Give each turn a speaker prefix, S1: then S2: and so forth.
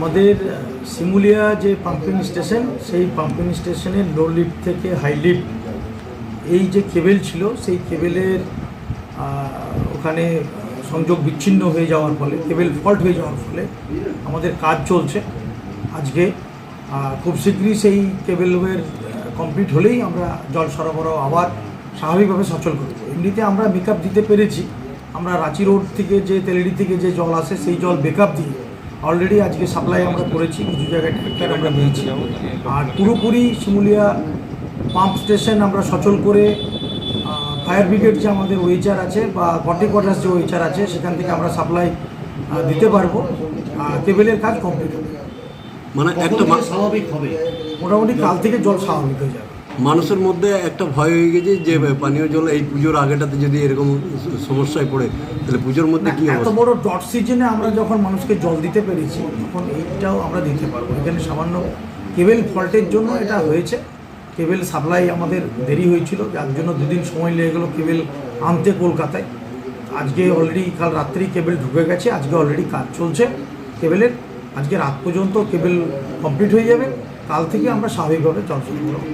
S1: আমাদের সিমুলিয়া যে pumping station, সেই পাম্পিং স্টেশনের লো লিফট থেকে হাই লিফট এই যে কেবেল ছিল, সেই কেবেলের ওখানে সংযোগ বিচ্ছিন্ন হয়ে যাওয়ার ফলে কেবেল ফল্ট হয়ে যাওয়ার ফলে আমাদের কাজ চলছে। আজকে খুব শীঘ্রই সেই কেবেলের কমপ্লিট হলেই আমরা জল সরবরাহ আবার স্বাভাবিকভাবে সচল করব এমনিতে আমরা মেকআপ দিতে পেরেছি। আমরা রাঁচি রোড থেকে যে তেলেডি থেকে যে জল আসে, সেই জল বেকআপ দিয়ে অলরেডি আজকে সাপ্লাই আমরা করেছি কিছু জায়গায় ট্যাঙ্কার আমরা নিয়েছি আর পুরোপুরি শিমুলিয়া পাম্প স্টেশন আমরা সচল করে ফায়ার ব্রিগেড যে আমাদের ওয়েচার আছে বা গটি কোয়ার্টার্স যে ওয়েচার আছে সেখান থেকে আমরা সাপ্লাই দিতে পারব। কেবেলের কাজ কমপ্লিট হবে।
S2: মানে একটা
S3: স্বাভাবিক হবে।
S1: মোটামুটি কাল থেকে জল স্বাভাবিক হয়ে যাবে।
S2: মানুষের মধ্যে একটা ভয় হয়ে গেছে যে পানীয় জল এই পুজোর আগেটাতে যদি এরকম সমস্যায় পড়ে তাহলে পুজোর মধ্যে কি
S1: এত বড় ডট সিজনে আমরা যখন মানুষকে জল দিতে পেরেছি তখন এইটাও আমরা দিতে পারব এখানে সামান্য কেবেল ফল্টের জন্য এটা হয়েছে। কেবেল সাপ্লাই আমাদের দেরি হয়েছিল যার জন্য দুদিন সময় লেগে গেলো কেবেল আনতে কলকাতায়। আজকে অলরেডি কাল রাত্রেই কেবেল ঢুকে গেছে আজকে অলরেডি কাজ চলছে। কেবেলের আজকে রাত পর্যন্ত কেবেল কমপ্লিট হয়ে যাবে। কাল থেকে আমরা স্বাভাবিকভাবে চলাচল করব।